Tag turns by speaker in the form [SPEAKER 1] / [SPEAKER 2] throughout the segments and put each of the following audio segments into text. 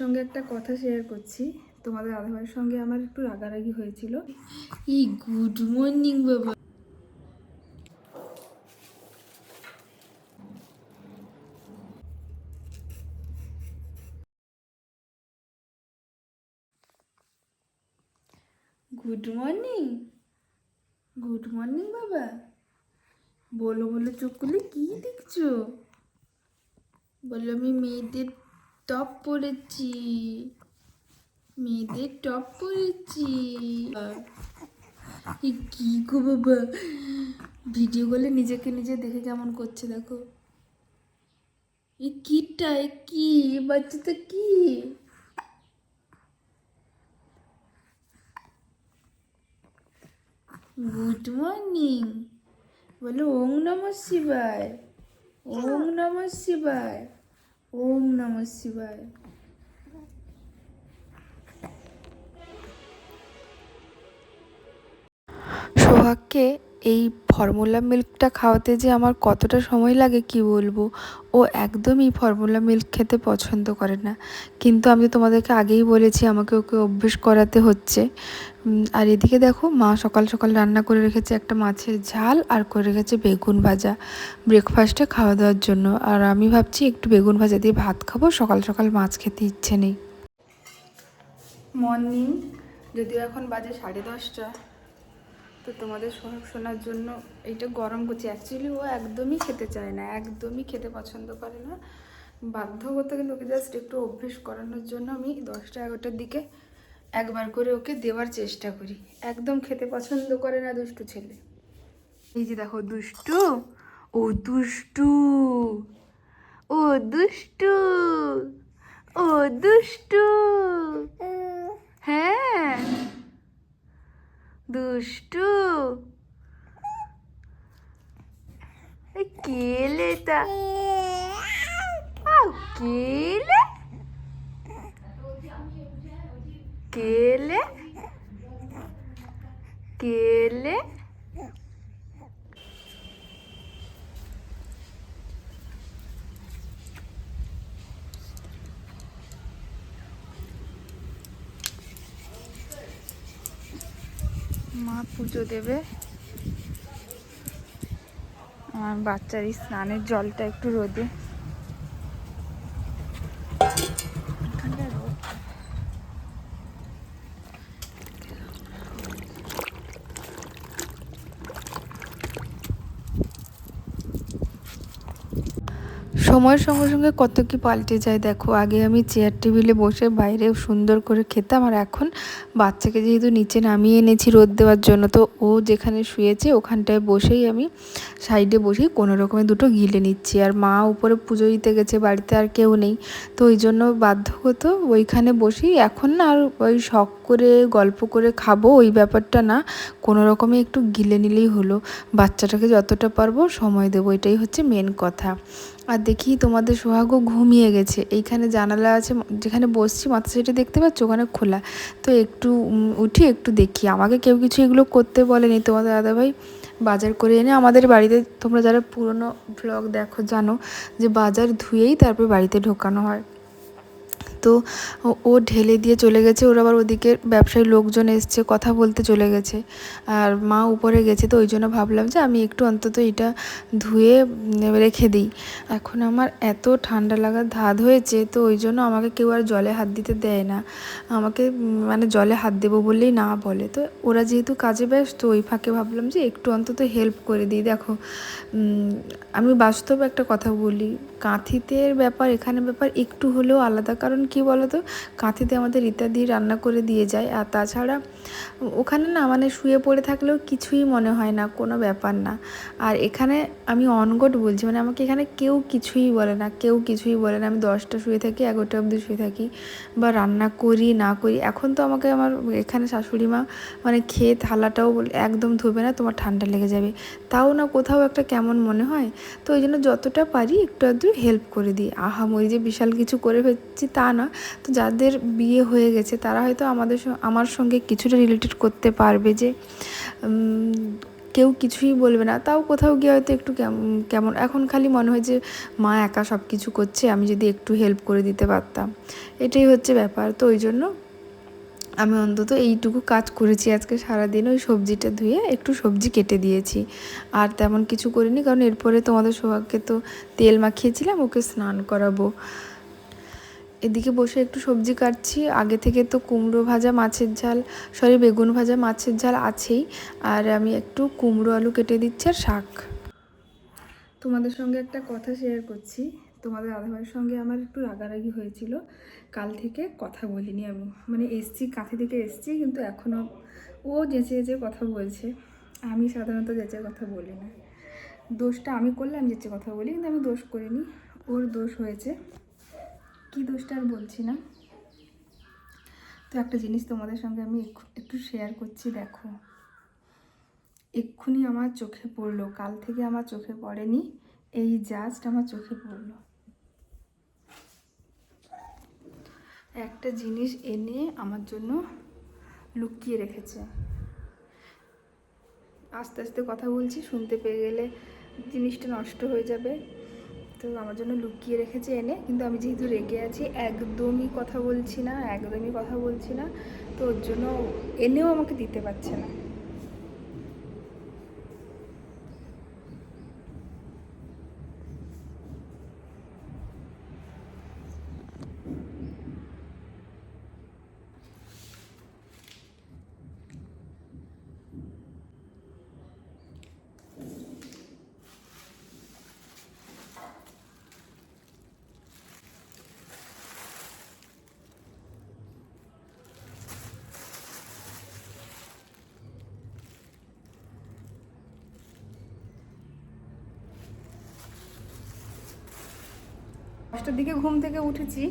[SPEAKER 1] সঙ্গে একটা কথা শেয়ার করছি। তোমাদের দাদাভাইয়ের সঙ্গে আমার একটু রাগারাগি হয়েছিল। এই গুড মর্নিং বাবা। গুড মর্নিং গুড মর্নিং বাবা। বলো বলো, চোখ খুলে কি দেখছ? বলল আমি মেয়েদের টপ পরেছি। মেয়েদের টপ পরেছি। কি গো বাবা? ভিডিও কলে নিজেকে নিজে দেখে কেমন করছে দেখো। এ কিটা কি? বাচ্চাটা কি? Good morning. বলো ওম নম শিবায়। ওম নম শিবায়। ওম নম শিবায়।
[SPEAKER 2] সোহাগকে এই ফর্মুলা মিল্কটা খাওয়াতে যে আমার কতটা সময় লাগে কি বলব? ও একদমই ফর্মুলা মিল্ক খেতে পছন্দ করে না। কিন্তু আমি তোমাদেরকে আগেই বলেছি, আমাকে ওকে অভ্যেস করাতে হচ্ছে। আর এদিকে দেখো, মা সকাল সকাল রান্না করে রেখেছে একটা মাছের ঝাল আর করে রেখেছে বেগুন ভাজা। ব্রেকফাস্টে খাওয়া দাওয়ার জন্য। আর আমি ভাবছি একটু বেগুন ভাজা দিয়ে ভাত খাব, সকাল সকাল মাছ খেতে ইচ্ছে নেই।
[SPEAKER 1] মর্নিং যদিও এখন বাজে সাড়ে দশটা। তো তোমাদের সোহাগ শোনার জন্য এইটা গরম করছি। অ্যাকচুয়ালি ও একদমই খেতে চায় না একদমই খেতে পছন্দ করে না। বাধ্য করতে কিন্তু ওকে জাস্ট একটু অভ্যেস করানোর জন্য আমি দশটা এগারোটার দিকে একবার করে ওকে দেওয়ার চেষ্টা করি। একদম খেতে পছন্দ করে না দুষ্টু ছেলে। এই যে দেখো দুষ্টু ও দুষ্টু ও দুষ্টু ও দুষ্টু। হ্যাঁ। দুষ্টু এ কেলে? কেলে? কেলে? মা পুজো দেবে আমার বাচ্চার স্নানের জলটা একটু রোদে ঠান্ডা রোদ।
[SPEAKER 2] সময়ের সঙ্গে সঙ্গে কত কি পাল্টে যায়, দেখো। আগে আমি চেয়ার টেবিলে বসে বাইরে সুন্দর করে খেতাম, আর এখন বাচ্চাকে যেহেতু নিচে নামিয়ে এনেছি রোদ দেওয়ার জন্য, তো ও যেখানে শুয়েছে ওখানটায় বসেই আমি সাইডে বসেই কোনো রকমে দুটো গিলে নিচ্ছি। আর মা উপরে পুজো দিতে গেছে, বাড়িতে আর কেউ নেই। তো ওই জন্য বাধ্য হতো ওইখানে বসেই। এখন না আর ওই শখ করে, গল্প করে খাব, ওই ব্যাপারটা না। কোনো রকমে একটু গিলে নিলেই হলো। বাচ্চাটাকে যতটা পারব সময় দেবো, এটাই হচ্ছে মেন কথা। আর দেখি তোমাদের সোহাগও ঘুমিয়ে গেছে। এইখানে জানালা আছে, যেখানে বসছি মাথা সেটা দেখতে পাচ্ছ? ওখানে খোলা। তো একটু উঠি, একটু দেখি। আমাকে কেউ কিছু এগুলো করতে বলেনি তোমাদের দাদাভাই। বাজার করে এনে আমাদের বাড়িতে, তোমরা যারা পুরনো ব্লগ দেখো, জানো যে বাজার ধুয়েই তারপর বাড়িতে ঢোকানো হয়। তো ও- ঢেলে দিয়ে চলে গেছে। ওর আবার ওদিকে ব্যবসায়ী লোকজন এসছে, কথা বলতে চলে গেছে। আর মা উপরে গেছে তো ওই জন্য ভাবলাম যে আমি একটু অন্তত এটা ধুয়ে রেখে দিই। এখন আমার এত ঠান্ডা লাগার ধাত হয়েছে তো ওই জন্য আমাকে কেউ আর জলে হাত দিতে দেয় না। আমাকে মানে জলে হাত দেবো বললেই না বলে। তো ওরা যেহেতু কাজে ব্যস্ত, ওই ফাঁকে ভাবলাম যে একটু অন্তত হেল্প করে দিই। দেখো আমি বাস্তব একটা কথা বলি, কাঁথিতের ব্যাপার এখানে ব্যাপার একটু হলেও আলাদা। কারণ কি বলতো? কাঁথিতে আমাদের ইত্যাদি রান্না করে দিয়ে যায়। আর তাছাড়া ওখানে না মানে শুয়ে পড়ে থাকলেও কিছুই মনে হয় না, কোনো ব্যাপার না। আর এখানে আমি অনগট বলছি মানে আমাকে এখানে কেউ কিছুই বলে না, কেউ কিছুই বলে না। আমি দশটা শুয়ে থাকি, এগারোটা অবধি শুয়ে থাকি বা রান্না করি, না করি। এখন তো আমাকে আমার এখানে শাশুড়ি মা মানে খেয়ে থালাটাও একদম ধোবে না, তোমার ঠান্ডা লেগে যাবে। তাও না কোথাও একটা কেমন মনে হয়, তো ওই জন্য যতটা পারি একটু আধটু হেল্প করে দিই। আহামরি যে বিশাল কিছু করে ফেলছি তা না, তো যাদের বিয়ে হয়ে গেছে, তারা হয়তো আমাদের আমার সঙ্গে কিছুটা রিলেটেড করতে পারবে যে কেউ কিছুই বলবে না। তাও কোথাও গিয়ে হয়তো একটু কেমন, এখন খালি মনে হয় যে, মা একা সব কিছু করছে, আমি যদি একটু হেল্প করে দিতে পারতাম। এটাই হচ্ছে ব্যাপার। তো ওই জন্য আমি অন্তত এইটুকু কাজ করেছি আজকে সারাদিন, ওই সবজিটা ধুয়ে একটু সবজি কেটে দিয়েছি। আর তেমন কিছু করিনি, কারণ এরপরে তোমাদের সৌভাগ্যকে তো তেল মাখিয়েছিলাম, ওকে স্নান করাবো। এদিকে বসে একটু সবজি কাটছি। আগে থেকে তো কুমড়ো ভাজা, মাছের ঝাল সরি বেগুন ভাজা, মাছের ঝাল আছেই। আর আমি একটু কুমড়ো আলু কেটে দিচ্ছি আর শাক।
[SPEAKER 1] তোমাদের সঙ্গে একটা কথা শেয়ার করছি। তোমাদের দাদাভাইয়ের সঙ্গে আমার একটু রাগারাগি হয়েছিল। কাল থেকে কথা বলিনি আমি। মানে এসছি কাছে থেকে এসছি, কিন্তু এখনও ও যেচে যেচে কথা বলছে। আমি সাধারণত যেচে কথা বলি না। দোষটা আমি করলে আমি যেচে কথা বলি, কিন্তু আমি দোষ করিনি। ওর দোষ হয়েছে। কি দোষটা আর বলছি না। তো একটা জিনিস তোমাদের সঙ্গে আমি একটু- শেয়ার করছি, দেখো। এক্ষুনি আমার চোখে পড়ল, কাল থেকে আমার চোখে পড়েনি, এই জাস্ট আমার চোখে পড়ল। একটা জিনিস এনে আমার জন্য লুকিয়ে রেখেছে। আস্তে আস্তে কথা বলছি, শুনতে পেয়ে গেলে জিনিসটা নষ্ট হয়ে যাবে। তো আমার জন্য লুকিয়ে রেখেছে এনে, কিন্তু আমি যেহেতু রেগে আছি, একদমই কথা বলছি না, একদমই কথা বলছি না, তো ওর জন্য এনেও আমাকে দিতে পারছে না। দশটার দিকে ঘুম থেকে উঠেছি।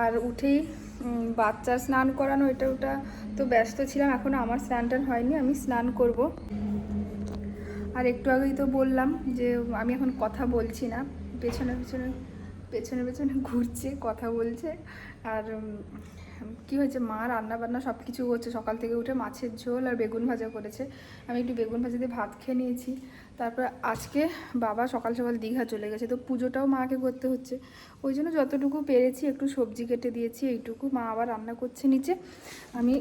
[SPEAKER 1] আর উঠেই বাচ্চার স্নান করানো, এটা ওটা তো ব্যস্ত ছিলাম এখনও আমার স্নান টান হয়নি, আমি স্নান করব। আর একটু আগেই তো বললাম যে, আমি এখন কথা বলছি না, পেছনে পেছনে পেছনে পেছনে ঘুরছে, কথা বলছে। আর কি হয়েছে? মা রান্না বান্না সব কিছু করছে সকাল থেকে উঠে মাছের ঝোল আর বেগুন ভাজা করেছে। আমি একটু বেগুন ভাজা দিয়ে ভাত খেয়ে নিয়েছি। তারপর আজকে বাবা সকাল সকাল দীঘা চলে গেছে। তো পুজোটাও মাকে করতে হচ্ছে। ওই জন্য যতটুকু পেরেছি একটু সবজি কেটে দিয়েছি, এইটুকু মা আবার রান্না করছে নিচে। আমি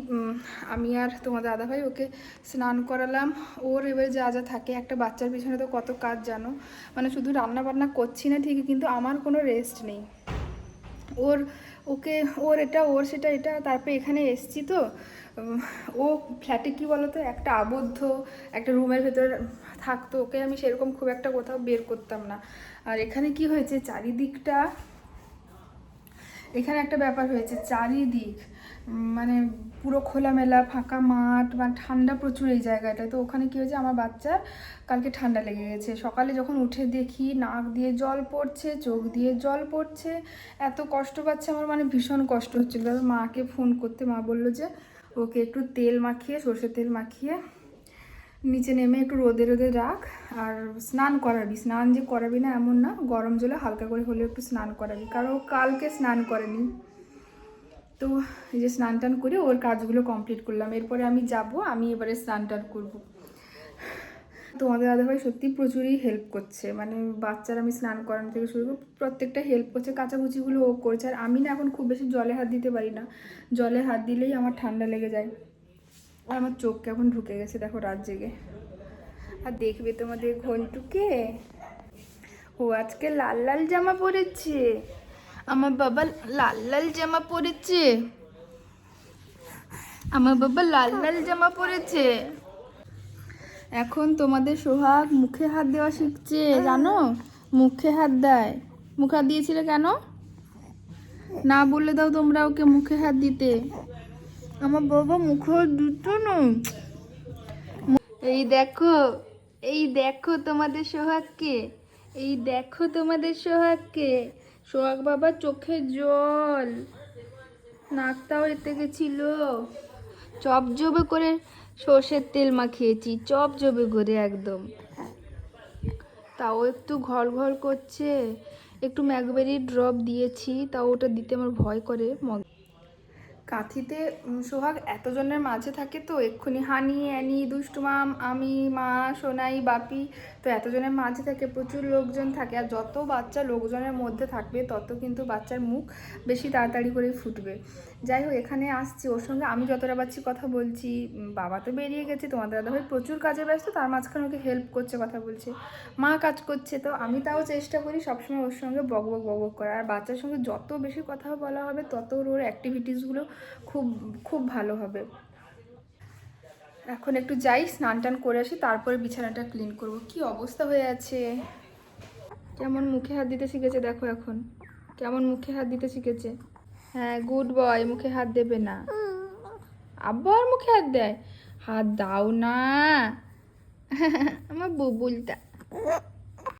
[SPEAKER 1] আমি আর তোমার দাদাভাই ওকে স্নান করালাম। ওর এবার যা যা থাকে। একটা বাচ্চার পিছনে তো কত কাজ জানো? মানে শুধু রান্না বান্না করছি না ঠিকই, কিন্তু আমার কোনো রেস্ট নেই। ওর, ওকে, ওর এটা, ওর সেটা, এটা, তারপরে এখানে এসছি তো। ও ফ্ল্যাটে কি বলতো, একটা আবদ্ধ, একটা রুমের ভেতর থাকতো। ওকে আমি সেরকম খুব একটা কোথাও বের করতাম না। আর এখানে কি হয়েছে, চারিদিকটা এখানে একটা ব্যাপার হয়েছে, চারিদিক মানে পুরো খোলামেলা, ফাঁকা মাঠ, বা ঠান্ডা প্রচুর এই জায়গাটায়। তো ওখানে কী হয়েছে, আমার বাচ্চার কালকে ঠান্ডা লেগে গেছে। সকালে যখন উঠে দেখি, নাক দিয়ে জল পড়ছে, চোখ দিয়ে জল পড়ছে, এত কষ্ট পাচ্ছে আমার মানে ভীষণ কষ্ট হচ্ছিল। মাকে ফোন করতে মা বলল যে, ওকে একটু তেল মাখিয়ে, সর্ষের তেল মাখিয়ে নিচে নেমে একটু রোদে রোদে রাখ আর স্নান করাবি। স্নান যে করাবি না এমন না, গরম জলে হালকা করে হলেও একটু স্নান করাবি। কারণ কালকে স্নান করেনি। তো এই যে স্নান টান করে ওর কাজগুলো কমপ্লিট করলাম। এরপরে আমি যাব, আমি এবারে স্নান টান করব। তোমাদের দাদাভাই সত্যি প্রচুরই হেল্প করছে। মানে বাচ্চার আমি স্নান করানো থেকে শুরু করে প্রত্যেকটা হেল্প করছে, কাচাকুচিগুলো ও করছে। আর আমি না এখন খুব বেশি জলে হাত দিতে পারি না। জলে হাত দিলেই আমার ঠান্ডা লেগে যায়। আর আমার চোখ কেমন ঢুকে গেছে দেখো রাত জেগে। আর দেখবে তোমাদের ঘন্টুকে? ও আজকে লাল লাল জামা পরেছে। আমার বাবা লাল লাল জামা পরেছে। আমার বাবা লাল লাল জামা পরেছে। এখন তোমাদের সোহাগ মুখে হাত দেওয়া শিখছে জানো? মুখে হাত দেয়। মুখে হাত দিয়েছিলে কেন? না বলে দাও তোমরা ওকে মুখে হাত দিতে। আমার বাবা মুখে না এই দেখো এই দেখো তোমাদের সোহাগকে, এই দেখো তোমাদের সোহাগকে। সোহাগ বাবা চোখে জল, নাকটাও এতে গেছিল। চপ জবে করে সর্ষের তেল মাখিয়েছি, চপ জবে করে একদম। তাও একটু ঘর ঘর করছে, একটু ম্যাকবেরি ড্রপ দিয়েছি, তাও ওটা দিতে আমার ভয় করে। মগ কাঁথিতে সোহাগ এতজনের মাঝে থাকে তো, এক্ষুনি হানি, অ্যানি দুষ্টু মাম আমি, মা, সোনাই, বাপি, তো এতজনের মাঝে থাকে, প্রচুর লোকজন থাকে আর যত বাচ্চা লোকজনের মধ্যে থাকবে, তত কিন্তু বাচ্চার মুখ বেশি তাড়াতাড়ি করে ফুটবে। যাই হোক, এখানে আসছি ওর সঙ্গে। আমি যতটা পাচ্ছি কথা বলছি। বাবা তো বেরিয়ে গেছে, তোমাদের দাদাভাই প্রচুর কাজে ব্যস্ত, তার মাঝখানে ওকে হেল্প করছে, কথা বলছে। মা কাজ করছে, তো আমি তাও চেষ্টা করি সবসময় ওর সঙ্গে বক বক বক করার। আর বাচ্চার সঙ্গে যত বেশি কথা বলা হবে, তত ওর অ্যাক্টিভিটিসগুলো খুব খুব ভালো হবে। এখন একটু যাই, স্নান টান করে আসি, তারপরে বিছানাটা ক্লিন করব। কি অবস্থা হয়ে আছে? কেমন মুখে হাত দিতে শিখেছে দেখো এখন। কেমন মুখে হাত দিতে শিখেছে? হ্যাঁ গুড বয় মুখে হাত দেবে না। আবার মুখে হাত দেয়? হাত দাও না। আমার বুবুলটা।